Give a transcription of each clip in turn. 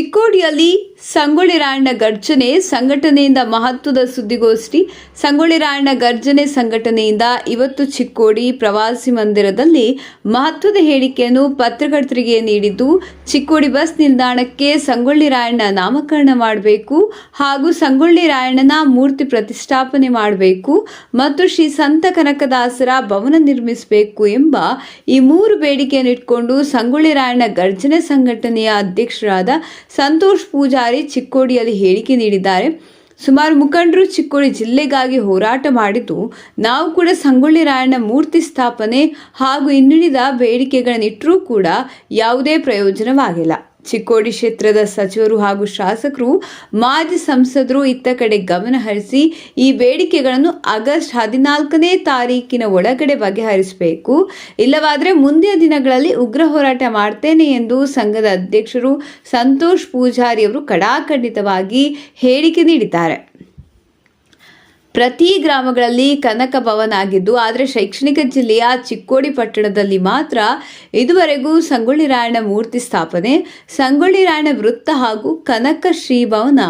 ಚಿಕ್ಕೋಡಿಯಲ್ಲಿ ಸಂಗೊಳ್ಳಿ ರಾಯಣ್ಣ ಗರ್ಜನೆ ಸಂಘಟನೆಯಿಂದ ಮಹತ್ವದ ಸುದ್ದಿಗೋಷ್ಠಿ. ಸಂಗೊಳ್ಳಿ ರಾಯಣ್ಣ ಗರ್ಜನೆ ಸಂಘಟನೆಯಿಂದ ಇವತ್ತು ಚಿಕ್ಕೋಡಿ ಪ್ರವಾಸಿ ಮಂದಿರದಲ್ಲಿ ಮಹತ್ವದ ಹೇಳಿಕೆಯನ್ನು ಪತ್ರಕರ್ತರಿಗೆ ನೀಡಿದ್ದು, ಚಿಕ್ಕೋಡಿ ಬಸ್ ನಿಲ್ದಾಣಕ್ಕೆ ಸಂಗೊಳ್ಳಿ ರಾಯಣ್ಣ ನಾಮಕರಣ ಮಾಡಬೇಕು ಹಾಗೂ ಸಂಗೊಳ್ಳಿ ರಾಯಣ್ಣನ ಮೂರ್ತಿ ಪ್ರತಿಷ್ಠಾಪನೆ ಮಾಡಬೇಕು ಮತ್ತು ಶ್ರೀ ಸಂತ ಕನಕದಾಸರ ಭವನ ನಿರ್ಮಿಸಬೇಕು ಎಂಬ ಈ ಮೂರು ಬೇಡಿಕೆಯನ್ನು ಇಟ್ಕೊಂಡು ಸಂಗೊಳ್ಳಿ ರಾಯಣ್ಣ ಗರ್ಜನೆ ಸಂಘಟನೆಯ ಅಧ್ಯಕ್ಷರಾದ ಸಂತೋಷ್ ಪೂಜಾರಿ ಚಿಕ್ಕೋಡಿಯಲ್ಲಿ ಹೇಳಿಕೆ ನೀಡಿದ್ದಾರೆ. ಸುಮಾರು ಮುಖಂಡರು ಚಿಕ್ಕೋಡಿ ಜಿಲ್ಲೆಗಾಗಿ ಹೋರಾಟ ಮಾಡಿದ್ದು, ನಾವು ಕೂಡ ಸಂಗೊಳ್ಳಿ ರಾಯಣ್ಣ ಮೂರ್ತಿ ಸ್ಥಾಪನೆ ಹಾಗೂ ಇನ್ನುಳಿದ ಬೇಡಿಕೆಗಳನ್ನಿಟ್ಟರೂ ಕೂಡ ಯಾವುದೇ ಪ್ರಯೋಜನವಾಗಿಲ್ಲ. ಚಿಕ್ಕೋಡಿ ಕ್ಷೇತ್ರದ ಸಚಿವರು ಹಾಗೂ ಶಾಸಕರು, ಮಾಜಿ ಸಂಸದರು ಇತ್ತ ಕಡೆ ಗಮನ ಹರಿಸಿ ಈ ಬೇಡಿಕೆಗಳನ್ನು ಆಗಸ್ಟ್ ಹದಿನಾಲ್ಕನೇ ತಾರೀಕಿನ ಒಳಗಡೆ ಬಗೆಹರಿಸಬೇಕು. ಇಲ್ಲವಾದರೆ ಮುಂದಿನ ದಿನಗಳಲ್ಲಿ ಉಗ್ರ ಹೋರಾಟ ಮಾಡ್ತೇನೆ ಎಂದು ಸಂಘದ ಅಧ್ಯಕ್ಷರು ಸಂತೋಷ್ ಪೂಜಾರಿ ಅವರು ಕಡಾಖಂಡಿತವಾಗಿ ಹೇಳಿಕೆ ನೀಡಿದ್ದಾರೆ. ಪ್ರತಿ ಗ್ರಾಮಗಳಲ್ಲಿ ಕನಕ ಭವನ ಆಗಿದ್ದು, ಆದರೆ ಶೈಕ್ಷಣಿಕ ಜಿಲ್ಲೆಯ ಚಿಕ್ಕೋಡಿ ಪಟ್ಟಣದಲ್ಲಿ ಮಾತ್ರ ಇದುವರೆಗೂ ಸಂಗೊಳ್ಳಿ ರಾಯಣ್ಣ ಮೂರ್ತಿ ಸ್ಥಾಪನೆ, ಸಂಗೊಳ್ಳಿ ರಾಯಣ್ಣ ವೃತ್ತ ಹಾಗೂ ಕನಕ ಶ್ರೀ ಭವನ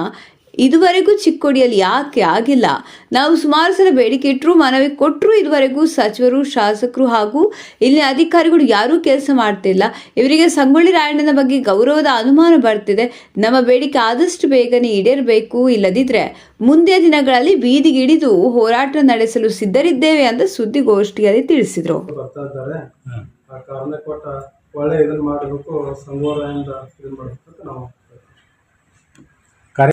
ಇದುವರೆಗೂ ಚಿಕ್ಕೋಡಿಯಲ್ಲಿ ಯಾಕೆ ಆಗಿಲ್ಲ? ನಾವು ಸುಮಾರು ಸಲ ಬೇಡಿಕೆ ಇಟ್ಟರು ಮನವಿ ಕೊಟ್ಟರು ಇದುವರೆಗೂ ಸಚಿವರು, ಶಾಸಕರು ಹಾಗೂ ಇಲ್ಲಿನ ಅಧಿಕಾರಿಗಳು ಯಾರೂ ಕೆಲಸ ಮಾಡ್ತಿಲ್ಲ. ಇವರಿಗೆ ಸಂಗೊಳ್ಳಿ ರಾಯಣ್ಣನ ಬಗ್ಗೆ ಗೌರವದ ಅನುಮಾನ ಬರ್ತಿದೆ. ನಮ್ಮ ಬೇಡಿಕೆ ಆದಷ್ಟು ಬೇಗನೆ ಈಡೇರಬೇಕು. ಇಲ್ಲದಿದ್ರೆ ಮುಂದಿನ ದಿನಗಳಲ್ಲಿ ಬೀದಿಗಿಡಿದು ಹೋರಾಟ ನಡೆಸಲು ಸಿದ್ಧರಿದ್ದೇವೆ ಅಂತ ಸುದ್ದಿಗೋಷ್ಠಿಯಲ್ಲಿ ತಿಳಿಸಿದರು. ಒಳ್ಳೆ ಇದನ್ನು ಮಾಡಬೇಕು. ಸಂಗೋರಾಯಿಂದ ಇದನ್ನು ಮಾಡಬೇಕು ನಾವು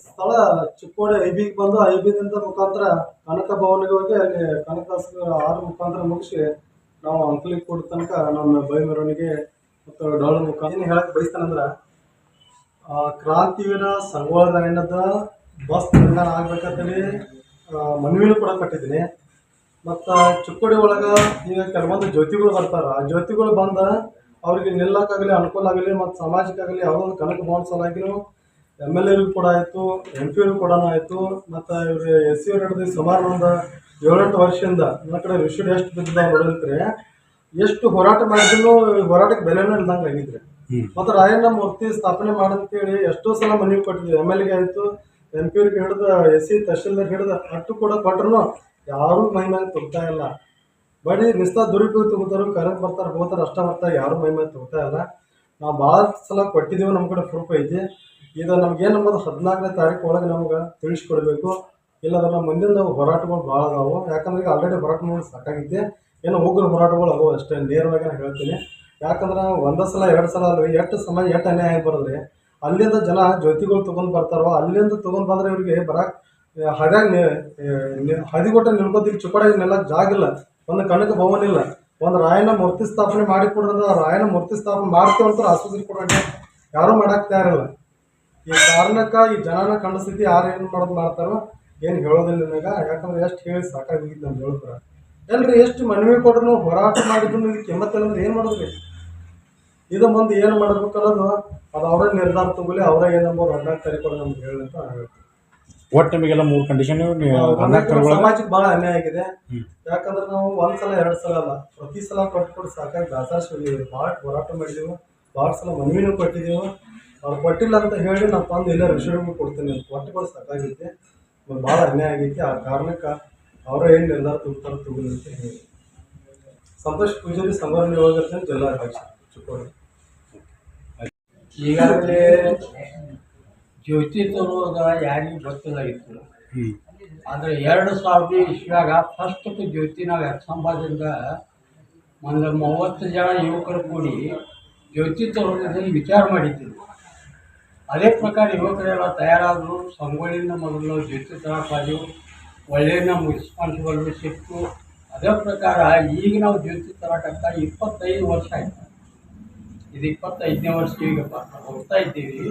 ಸ್ಥಳ ಚಿಕ್ಕೋಡಿ ಐಬಿಗೆ ಬಂದು ಐಬಿದಿಂದ ಮುಖಾಂತರ ಕನಕ ಭವನಿಗೆ ಹೋಗಿ ಅಲ್ಲಿ ಕನಕದಾಸ ಆರು ಮುಖಾಂತರ ಮುಗಿಸಿ ನಾವು ಅಂಕಲಿ ಕೊಡ ತನಕ ನಮ್ಮ ಬೈ ಮೆರವಣಿಗೆ ಮತ್ತು ಡೊಳ್ಳು ಮುಖಾಂತರ ಏನು ಹೇಳಕ್ ಬಯಸ್ತಾನಂದ್ರ ಕ್ರಾಂತಿವೀರ ಸಂಗೋಳ ರಾಯಣ್ಣದ ಬಸ್ ನಿರ್ಮಾಣ ಆಗ್ಬೇಕಂತೇಳಿ ಮನವಿನ ಕೂಡ ಕಟ್ಟಿದ್ದೀನಿ. ಮತ್ತು ಚಿಕ್ಕೋಡಿ ಒಳಗೆ ಈಗ ಕೆಲವೊಂದು ಜ್ಯೋತಿಗಳು ಬರ್ತಾರ. ಆ ಜ್ಯೋತಿಗಳು ಬಂದ ಅವ್ರಿಗೆ ನಿಲ್ಲಕ್ಕಾಗಲಿ, ಅನುಕೂಲ ಆಗಲಿ, ಮತ್ತು ಸಮಾಜಕ್ಕಾಗಲಿ ಯಾವುದೋ ಕನಕ ಭವನ ಸಲುವಾಗಿನೂ ಎಂ ಎಲ್ ಎರಿಗೂ ಕೂಡ ಆಯಿತು ಎಂ ಪಿ ಕೂಡ ಆಯಿತು ಮತ್ತು ಇವ್ರು ಎಸ್ ಸಿ ಅವ್ರು ಹಿಡಿದು ಸುಮಾರು ಒಂದು ಏಳೆಂಟು ವರ್ಷದಿಂದ ನನ್ನ ಕಡೆ ರಿಷಿಡ್ ಎಷ್ಟು ಬಿದ್ದ ನೋಡಿದ್ರೆ ಎಷ್ಟು ಹೋರಾಟ ಮಾಡಿದ್ರು ಹೋರಾಟಕ್ಕೆ ಬೆಲೆನೂ ಇಲ್ದಂಗೆ ಆಗಿದ್ರೆ. ಮತ್ತು ರಾಯಣ್ಣ ಮೂರ್ತಿ ಸ್ಥಾಪನೆ ಮಾಡಂತೇಳಿ ಎಷ್ಟೋ ಸಲ ಮನವಿ ಕೊಟ್ಟಿದ್ವಿ ಎಂ ಎಲ್ ಎಗೆ ಆಯಿತು ಎಂ ಪಿ ಅವ್ರಿಗೆ ಹಿಡಿದ ಎಸ್ ಸಿ ತಹಶೀಲ್ದಾರ್ ಹಿಡಿದ ಅಟ್ಟು ಕೂಡ ಕೊಟ್ರು ಯಾರೂ ಮೈ ಮೇಲೆ ತುಗ್ತಾ ಇಲ್ಲ. ಬರೀ ನಿಸ್ತಾ ದುರುಪಯೋಗ ತಗೋತಾರು ಕರೆಂಟ್ ಬರ್ತಾರೆ ಹೋಗ್ತಾರೆ ಅಷ್ಟ ಬರ್ತಾರೆ ಯಾರು ಮೈ ಮೇಲೆ ತಗೋತಾ ಇಲ್ಲ. ನಾವು ಭಾಳ ಸಲ ಕೊಟ್ಟಿದ್ದೀವಿ ನಮ್ಮ ಕಡೆ ಪ್ರೂಫ್ ಐತಿ. ಇದು ನಮ್ಗೆ ನಮ್ಮದು ಹದಿನಾಲ್ಕನೇ ತಾರೀಕು ಒಳಗೆ ನಮ್ಗೆ ತಿಳಿಸ್ಕೊಡ್ಬೇಕು. ಇಲ್ಲದ್ರೆ ಮುಂದಿನ ಹೋರಾಟಗಳು ಭಾಳ ಅದಾವು. ಯಾಕಂದ್ರೆ ಈಗ ಆಲ್ರೆಡಿ ಹೋರಾಟ ನೋಡಿ ಸಾಕಾಗೈತಿ ಏನೋ ಉಗ್ರ ಹೋರಾಟಗಳು ಅವು ಅಷ್ಟೇ. ನೇರವಾಗಿ ನಾನು ಹೇಳ್ತೀನಿ. ಯಾಕಂದ್ರೆ ಒಂದೇ ಸಲ, ಎರಡು ಸಲ ಅಲ್ರಿ, ಎಷ್ಟು ಸಮಯ, ಎಷ್ಟು ಅನ್ಯಾಯ ಆಗಿ ಬರೋದ್ರಿ. ಅಲ್ಲಿಂದ ಜನ ಜ್ಯೋತಿಗಳು ತೊಗೊಂಡು ಬರ್ತಾರೋ, ಅಲ್ಲಿಂದ ತೊಗೊಂಡು ಬಂದ್ರೆ ಇವ್ರಿಗೆ ಬರಕ್ಕೆ ಹದ್ಯಾಗ ಹದಿಗೊಟ್ಟ ನಿಲ್ಕೋತಿಗೆ ಚುಕ್ಕೋಡಿಗೆ ನೆಲಕ್ಕೆ ಜಾಗ ಇಲ್ಲ ಒಂದು ಕಣಕ್ಕೆ ಭವನ ಇಲ್ಲ. ಒಂದು ರಾಯನ ಮೂರ್ತಿ ಸ್ಥಾಪನೆ ಮಾಡಿ ಕೊಡ್ರಿಂದ ರಾಯನ ಮೂರ್ತಿ ಸ್ಥಾಪನೆ ಮಾಡ್ತೀವಿ ಅಂತ ಆಸ್ಪತ್ರೆ ಕೊಡೋಣ ಯಾರೂ ಮಾಡಕ್ಕೆ ತಯಾರಿಲ್ಲ. ಈ ಕಾರಣಕ್ಕ ಈ ಜನನ ಸ್ಥಿತಿ ಯಾರು ಏನು ಮಾಡೋದು ಮಾಡ್ತಾರೋ ಏನು ಹೇಳೋದಿಲ್ಲ ನನಗೆ ಯಾಕಂದ್ರೆ ಎಷ್ಟು ಹೇಳಿ ಸಾಕಾಗೋಗಿತ್ತು ನಾನು ಹೇಳಿದ್ರೆ ಎಲ್ರಿ ಎಷ್ಟು ಮನವಿ ಕೊಡ್ರು ಹೋರಾಟ ಮಾಡಿದ್ರು ಇದಕ್ಕೆ ಎಂಬತ್ತಲ್ಲಂದ್ರೆ ಅಂದ್ರೆ ಏನು ಮಾಡೋದ್ರಿ? ಇದು ಮುಂದೆ ಏನು ಮಾಡ್ಬೇಕು ಅನ್ನೋದು ಅದು ಅವರೇ ನಿರ್ಧಾರ ತಗೊಳ್ಳಿ ಅವರೇ ಏನಂಬೋದು ಅಣ್ಣ ತಾರೀಕು ಒಳಗೆ ನಮ್ಗೆ ಹೇಳಿ ಅಂತ ಹೇಳ್ತೀನಿ. ಒಟ್ಟು ನಿಮಗೆಲ್ಲ ಮೂರು ಕಂಡೀಷನ್ ಸಮಾಜಕ್ಕೆ ಬಹಳ ಅನ್ಯಾಯ ಆಗಿದೆ. ಯಾಕಂದ್ರೆ ನಾವು ಒಂದ್ ಸಲ ಎರಡ್ ಸಲ ಅಲ್ಲ ಪ್ರತಿ ಸಲ ಕೊಟ್ಟು ಕೊಟ್ಟು ಸಾಕಾಗಿ ಹೋಗಿದ್ದೀವಿ ಭಾಳ ಹೋರಾಟ ಮಾಡಿದೀವಿ ಭಾಳ ಸಲ ಮನವಿನೂ ಕೊಟ್ಟಿದ್ದೀವಿ ಅವ್ರು ಕೊಟ್ಟಿಲ್ಲ ಅಂತ ಹೇಳಿ ನಾವು ತಂದು ಇಲ್ಲ ರಿಷಿಗಳು ಕೊಡ್ತೀನಿ ಕೊಟ್ಟುಗಳು ಸಾಕಾಗೈತಿ ಭಾಳ ಅನ್ಯಾಯ ಆಗೈತಿ ಆ ಕಾರಣಕ್ಕೆ ಅವರೇ ಏನು ನಿರ್ಧಾರ ತುಂಬ ತಗೊಳ್ಳಿ ಅಂತ ಹೇಳಿ. ಸಂತೋಷ್ ಪೂಜಾರಿ ಸಂವರ್ಣ ಯೋಗದರ್ಶನ ಜಿಲ್ಲಾಧ್ಯಕ್ಷ ಚಿಕ್ಕೋಡಿ. ಈಗಾಗಲೇ ಜ್ಯೋತಿ ತರುವಾಗ ಯಾರಿಗೂ ಗೊತ್ತಿಲ್ಲಾಗಿತ್ತು ಆದರೆ ಎರಡು ಸಾವಿರದ ಇಸ್ವಿಯಾಗ ಫಸ್ಟ್ ಜ್ಯೋತಿನಾಗ ನಾವು ಒಂದು ಮೂವತ್ತು ಜನ ಯುವಕರು ಕೂಡಿ ಜ್ಯೋತಿ ತರೋದ್ರಲ್ಲಿ ವಿಚಾರ ಮಾಡಿದ್ದೀವಿ ಅದೇ ಪ್ರಕಾರ ಯುವಕರೆಲ್ಲ ತಯಾರಾದರು ಸಂಗೊಳ್ಳಿಯಿಂದ ಮೊದಲು ನಾವು ಜ್ಯೋತಿ ತರಕಾದೆವು ಒಳ್ಳೆಯ ನಮ್ಗೆ ರೆಸ್ಪಾನ್ಸಿಬಲ್ ಸಿಕ್ತು ಅದೇ ಪ್ರಕಾರ ಈಗ ನಾವು ಜ್ಯೋತಿ ತರಕಂತ ಇಪ್ಪತ್ತೈದು ವರ್ಷ ಆಯ್ತು ಇದು ಇಪ್ಪತ್ತೈದನೇ ವರ್ಷ ಈಗ ಬ- ಹೋಗ್ತಾ ಇದ್ದೀವಿ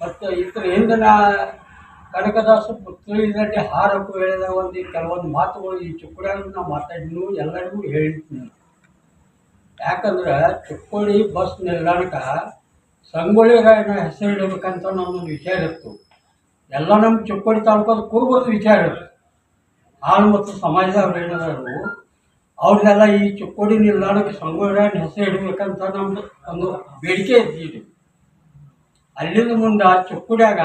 ಮತ್ತು ಇದ್ರ ಹಿಂದಿನ ಕನಕದಾಸ ಪುತ್ರಿನಲ್ಲಿ ಹಾರಕ್ಕೂ ಹೇಳಿದ ಒಂದು ಕೆಲವೊಂದು ಮಾತುಗಳು ಈ ಚಿಕ್ಕುಡಿಯಾಗ ನಾವು ಮಾತಾಡಿದ್ನು ಎಲ್ಲರಿಗೂ ಹೇಳಿದ್ನಿ ಯಾಕಂದ್ರೆ ಚಿಕ್ಕೋಡಿ ಬಸ್ ನಿಲ್ದಾಣಕ್ಕೆ ಸಂಗೊಳ್ಳಿ ರಾಯನ ಹೆಸರು ಇಡಬೇಕಂತ ನಮ್ಮೊಂದು ವಿಚಾರ ಇತ್ತು. ಎಲ್ಲ ನಮ್ಮ ಚಿಕ್ಕೋಡಿ ತಾಲೂಕಲ್ಲಿ ಕೂರ್ಬೋದು ವಿಚಾರ ಇತ್ತು. ಹಾಲು ಮತ್ತು ಸಮಾಜದವ್ರು ಏನಾದ್ರು ಅವ್ರನ್ನೆಲ್ಲ ಈ ಚಿಕ್ಕೋಡಿ ನಿಲ್ದಾಣಕ್ಕೆ ಸಂಗೊಳ್ಳಿ ರಾಯನ ಹೆಸರು ಇಡಬೇಕಂತ ನಮ್ಮದು ಒಂದು ಬೇಡಿಕೆ ಇದ್ದಿದ್ದು ಅಲ್ಲಿಂದ ಮುಂದೆ ಚಿಕ್ಕೋಡಿಯಾಗ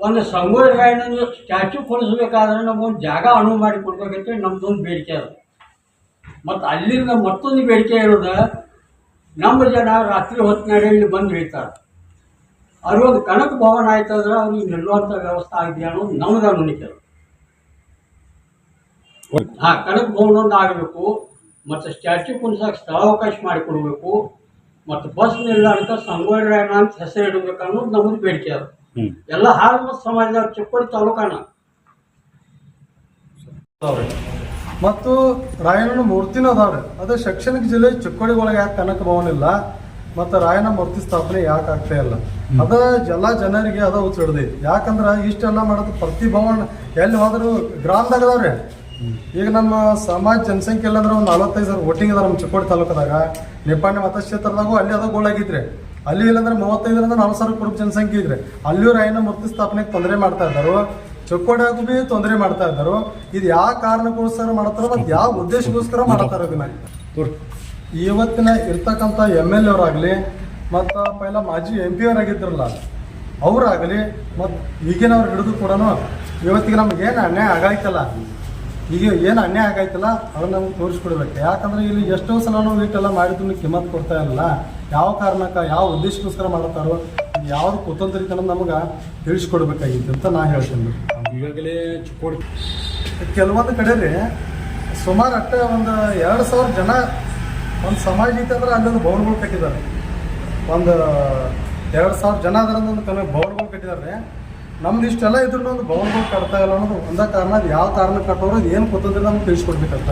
ಒಂದು ಸಂಗೊಳ್ಳಿ ರಾಯಣ್ಣನ ಸ್ಟ್ಯಾಚು ಕೊಡಿಸ್ಬೇಕಾದ್ರೆ ನಮಗೊಂದು ಜಾಗ ಅನುವು ಮಾಡಿ ಕೊಡ್ಬೇಕಂತೇಳಿ ನಮ್ದೊಂದು ಬೇಡಿಕೆ ಅದು. ಮತ್ತು ಅಲ್ಲಿಂದ ಮತ್ತೊಂದು ಬೇಡಿಕೆ ಇರೋದು ನಮ್ಮ ಜನ ರಾತ್ರಿ ಹೊತ್ತಿನಾಗ ಇಲ್ಲಿ ಬಂದು ಇಳಿತಾರೆ ಅವ್ರಿಗೊಂದು ಕನಕ ಭವನ ಆಯ್ತಂದ್ರೆ ಅವ್ರಿಗೆ ನಿಲ್ಲುವಂಥ ವ್ಯವಸ್ಥೆ ಆಗಿದೆಯಾ ಅನ್ನೋದು ನಮ್ದು ಅನ್ನಿಕೆ. ಹಾ ಕನಕ ಭವನ ಒಂದು ಆಗಬೇಕು ಮತ್ತು ಸ್ಟ್ಯಾಚ್ಯೂ ಕುಣಿಸೋಕೆ ಸ್ಥಳಾವಕಾಶ ಮಾಡಿಕೊಡ್ಬೇಕು ಮತ್ತು ಬಸ್ ನಿಲ್ದಾಣಕ್ಕೆ ಸಂಗೊಳ್ಳಿ ರಾಯಣ್ಣ ಅಂತ ಹೆಸರು ಇಡಬೇಕು ಅನ್ನೋದು ನಮ್ಮದು ಬೇಡಿಕೆ ಅದು. ಎಲ್ಲ ಹಾಳು ಸಮಾಜದ ಚಿಕ್ಕೋಡಿ ತಾಲೂಕಾನ ಮತ್ತು ರಾಯಣ್ಣನ ಮೂರ್ತಿನೂ ಅದಾವ್ರಿ. ಅದು ಶೈಕ್ಷಣಿಕ ಜಿಲ್ಲೆ ಚಿಕ್ಕೋಡಿ ಒಳಗೆ ಯಾಕೆ ಕನಕ ಭವನ ಇಲ್ಲ? ಮತ್ತು ರಾಯಣ್ಣ ಮೂರ್ತಿ ಸ್ಥಾಪನೆ ಯಾಕೆ ಆಗ್ತಾ ಇಲ್ಲ? ಅದ ಎಲ್ಲ ಜನರಿಗೆ ಅದ ಹಿಡಿದೈತಿ ಯಾಕಂದ್ರೆ ಇಷ್ಟೆಲ್ಲ ಮಾಡೋದು ಪ್ರತಿ ಭವನ ಎಲ್ಲಿ ಹೋದರೂ ಗ್ರಾಮದಾಗ ಅದಾವ್ರಿ. ಈಗ ನಮ್ಮ ಸಮಾಜ ಜನಸಂಖ್ಯೆ ಇಲ್ಲ ಅಂದ್ರೆ ಒಂದು ನಲವತ್ತೈದು ಸಾವಿರ ವೋಟಿಂಗ್ ಅದ ನಮ್ಮ ಚಿಕ್ಕೋಡಿ ತಾಲೂಕದಾಗ. ನಿಪ್ಪಾಣಿ ಮತಕ್ಷೇತ್ರದಾಗೂ ಅಲ್ಲಿ ಅದ ಗೋಳಾಗಿದ್ರಿ ಅಲ್ಲಿ ಇಲ್ಲಂದ್ರೆ ಮೂವತ್ತೈದರಿಂದ ನಾಲ್ಕು ಸಾವಿರ ಕುರುಬ ಜನಸಂಖ್ಯೆ ಇದ್ರೆ. ಅಲ್ಲಿಯೂ ರಾಯಣ್ಣ ಮೂರ್ತಿ ಸ್ಥಾಪನೆಗೆ ತೊಂದರೆ ಮಾಡ್ತಾ ಇದ್ದಾರೆ. ಚೊಕ್ಕೋಡಿಯಾಗೂ ಬಿ ತೊಂದರೆ ಮಾಡ್ತಾ ಇದ್ದಾರೋ ಇದು ಯಾವ ಕಾರಣಕ್ಕೋಸ್ಕರ ಮಾಡ್ತಾರೋ ಮತ್ತು ಯಾವ ಉದ್ದೇಶಕ್ಕೋಸ್ಕರ ಮಾಡ್ತಾರೋ ಇದನ್ನ ಇವತ್ತಿನ ಇರ್ತಕ್ಕಂಥ ಎಂ ಎಲ್ ಅವರಾಗಲಿ ಮತ್ತು ಪೈಲ ಮಾಜಿ ಎಂ ಪಿ ಅವರಾಗಿದ್ರಲ್ಲ ಅವರಾಗಲಿ ಮತ್ತು ಈಗಿನವ್ರು ಹಿಡಿದು ಕೂಡ ಇವತ್ತಿಗೆ ನಮ್ಗೆ ಏನು ಅನ್ಯಾಯ ಆಗಾಯ್ತಲ್ಲ? ಈಗ ಏನು ಅನ್ಯಾಯ ಆಗೈತಲ್ಲ ಅದನ್ನ ನಮ್ಗೆ ತೋರಿಸ್ಕೊಡ್ಬೇಕು. ಯಾಕಂದ್ರೆ ಇಲ್ಲಿ ಎಷ್ಟೋ ಸಲ ನಾವು ಇಟ್ಟೆಲ್ಲ ಮಾಡಿದ್ರು ಕಿಮ್ಮತ್ ಕೊಡ್ತಾ ಇರಲ್ಲ. ಯಾವ ಕಾರಣಕ್ಕೆ ಯಾವ ಉದ್ದೇಶಕ್ಕೋಸ್ಕರ ಮಾಡ್ತಾರೋ ಯಾವ್ದು ಕುತಂತ್ರಿತನ ನಮ್ಗೆ ತಿಳಿಸ್ಕೊಡ್ಬೇಕಾಗಿತ್ತು ಅಂತ ನಾ ಹೇಳ್ತೀನಿ. ಈಗಾಗಲೇ ಚಿಕ್ಕೋಡಿ ಕೆಲವೊಂದು ಕಡೆ ರೀ, ಸುಮಾರು ಅಟ್ಟ ಒಂದು ಎರಡು ಸಾವಿರ ಜನ ಒಂದು ಸಮಾಜ ಐತೆ ಅಂದ್ರೆ ಅಲ್ಲೊಂದು ಬೌಲ್ಗಳು ಕಟ್ಟಿದ್ದಾರೆ ಒಂದು ಎರಡು ಸಾವಿರ ಜನ ಅದರ ಒಂದು ಕಮ್ಮಿ ಬೌಲ್ಗಳು ಕಟ್ಟಿದ್ದಾರೆ ನಮ್ದು ಇಷ್ಟೆಲ್ಲ ಇದ್ರೂ ಒಂದು ಬೌಲ್ಗಳು ಕಟ್ತಾ ಇಲ್ಲ ಅನ್ನೋದು ಒಂದೇ ಕಾರಣ, ಅದು ಯಾವ ಕಾರಣ ಕಟ್ಟೋರು ಏನು ಗೊತ್ತಂದ್ರೆ ನಮ್ಗೆ ತಿಳಿಸ್ಕೊಡ್ಬೇಕಂತ.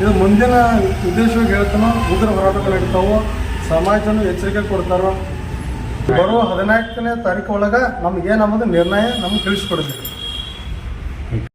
ಇದು ಮುಂದಿನ ಉದ್ದೇಶವಾಗಿ ಹೇಳ್ತಾನೋ ಉಗ್ರ ಹೋರಾಟಗಳು ಇಡ್ತಾವೋ ಸಮಾಜನೂ ಎಚ್ಚರಿಕೆ ಕೊಡ್ತಾರೋ ಬರುವ ಹದಿನಾಲ್ಕನೇ ತಾರೀಕು ಒಳಗೆ ನಮ್ಗೆ ಏನನ್ನೋದು ನಿರ್ಣಯ ನಮ್ಗೆ ತಿಳಿಸ್ಕೊಡ್ಬೇಕು